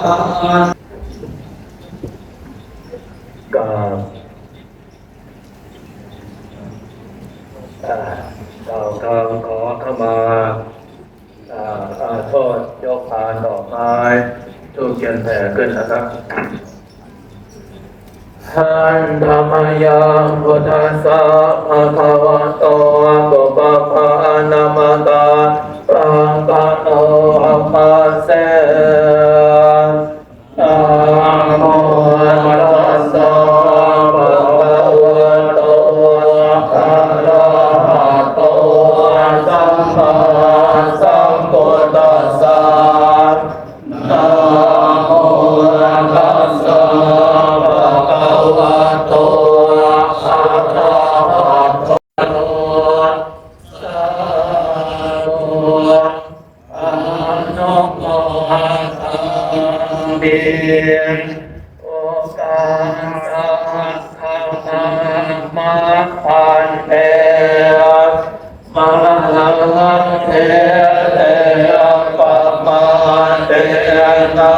สสะกราบอ่าเราทางขอเข้ามาอ่าอาโทษยกพานดอกไม้ทูกเทียนแผ่ขึ้นนะครับหันธรรมยังพุทธัสสะภะคะวะโตอะปุปะภะนามตา ปังกะโตอัปปะเส ทัสสะโอกาสะภะมาพันเตมาลังเทเตปะมาเตนะ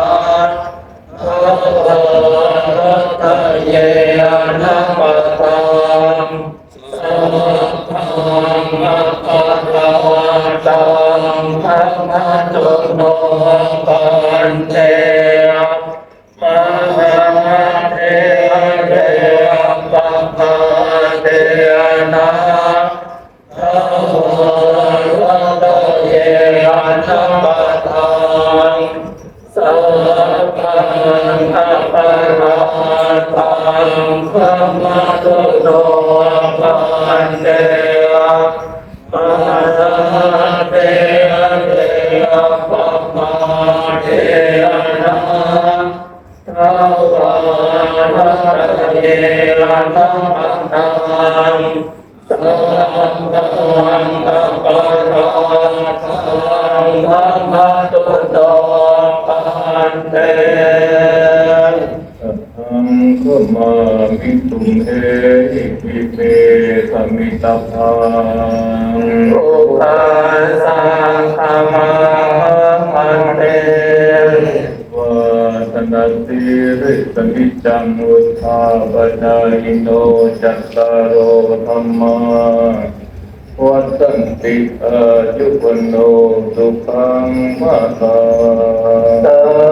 ทะเยนะปะตังสัมพังนะปะตะวันตังธัมมะตุโนปันเต สัมมาตุโนปันเตปะเตเตปะมาเทนะทวานะเยนะปะทังสัมพันธ์วันตะปะระสังฆัมมะ ตุมเอหิปิเปสมิตาพังอุปัสสังฆมามันเตวาสนาสิริสมิจังอุทธาปจายโนจัตตารโอธรรมาวัตันติอายุวันโนสุขังวาตา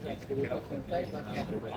ในมรดกใคร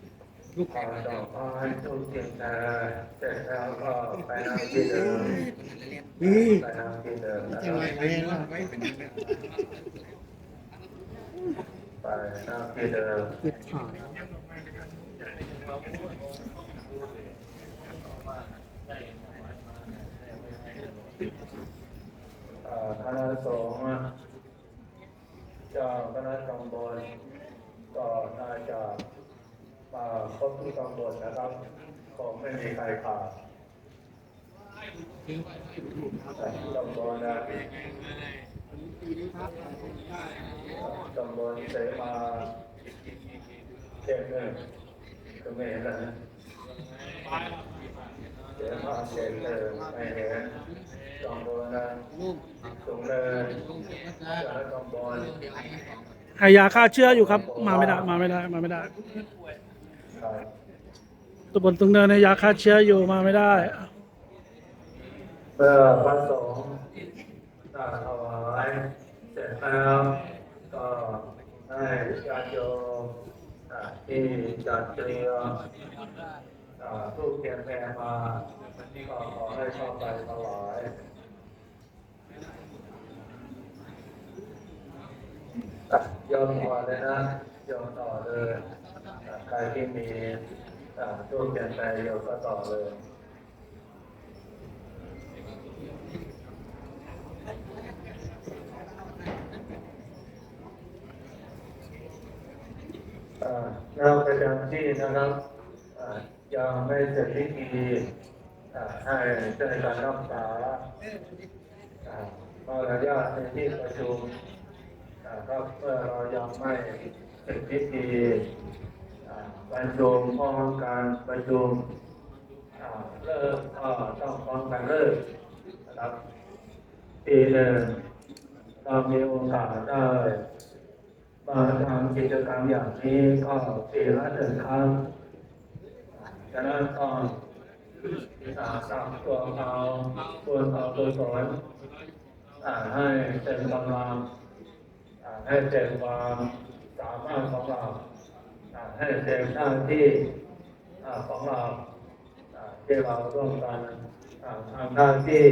ที่ขอดอกไม้ทุกเทียนนาเสร็จแล้วก็ไปนั่งที่เดิมไปนั่งที่เดิมนะครับไปนั่งที่เดิมคณะสงฆ์เจ้าคณะตำบลก็น่าจะมา ครบทุกตำบลนะครับคงไม่มีใครขาดตำบลนะตำบลเสมาเจ็ดหนึ่งก็ไม่เห็นนะเสมาเจ็ดหนึ่งไม่เห็นตำบลนะสูงเนินเจ้าตำบลให้ยาฆ่าเชื้ออยู่ครับ มาไม่ได้ มาไม่ได้ มาไม่ได้ ตำบลตุงเนินในยาฆ่าเชื้ออยู่มาไม่ได้เมื่อพระสงฆ์ได้ถวายเสร็จแล้วก็ให้ญาติโยมอ่าที่จัดเตรียมอ่าทูปเทียนแพรมาก็ขอให้เข้าไปถวายอะโยมต่อเลยนะโยมต่อเลย ใครที่มีอ่าทูปเทียนแพรโยก็ต่อเลยอ่าเราประจำที่นะครับยังไม่เสร็จพิธีอ่าให้ได้การรักษาอ่ามารยาในที่ประชุมครับเมื่อเรายังไม่เสร็จพิธี ประชุมพร้อมการประชุมเริ่มก็ต้องพร้อมกันเริ่มนะครับปีหนึ่งเรามีโอกาสได้มาทำกิจกรรมอย่างนี้ก็ปีละหนึ่งครั้งฉะนั้นก็สาสามตัวเราตัวเราตัวสอนให้เต็มกำลังอ่าให้เต็มความสามารถของเรา ให้เต็มหน้าที่อ่าของเราอ่าที่เราร่วมกันอ่าทำหน้าที่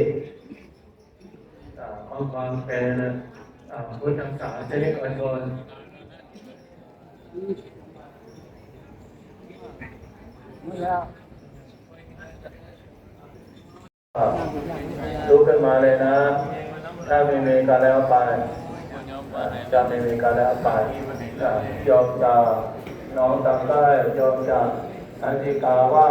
อ่าของความเป็นอ่าผู้ทำสาชนิดประชนครับลุกขึ้นมาเลยนะ ถ้าไม่มีการแล้วไปอ่าจะไม่มีการแล้วไปอ่ายอมจาก น้องจำได้ยอมจากอันธิกาว่า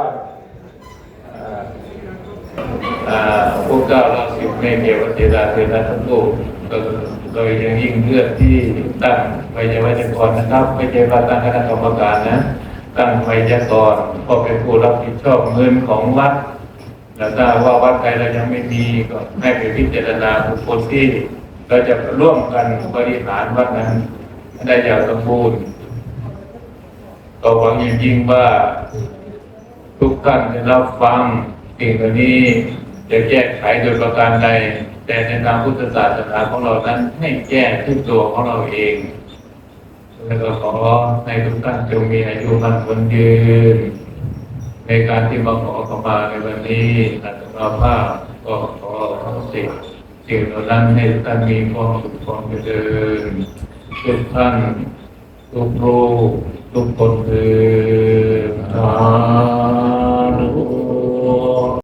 พวกเจ้าเราสิบเมเทวเทดาเทระทั้งโลกโดยยังยิ่งเลือดที่ตั้งไวยาวัจกรนะครับ ไม่ใช่ว่าตั้งคณะกรรมการนะ ตั้งไวยากรก็เป็นผู้รับผิดชอบเงินของวัดแล้วถ้าว่าวัดใดเรายังไม่มีก็ให้ไปพิจารณาบุคคลที่เราจะร่วมกันบริหารวัดนั้นได้อย่างสมบูรณ์ ก็หวังอย่างยิ่งว่า ทุกท่านได้รับฟังสิ่งเหล่านี้จะแก้ไขโดยประการใด แต่ในทางพุทธศาสนาของเรานั้นให้แก้ที่ตัวของเราเองแล้วก็ขอให้ทุกท่านจงมีอายุมันคนยืน ในการที่มาขอขมาในวันนี้อาตมาภาพก็ขอสิ่งสิ่งเหล่านั้นให้ทุกท่านมีความสุขความเจริญทุกท่านทุกรูป ทุกคนคือสา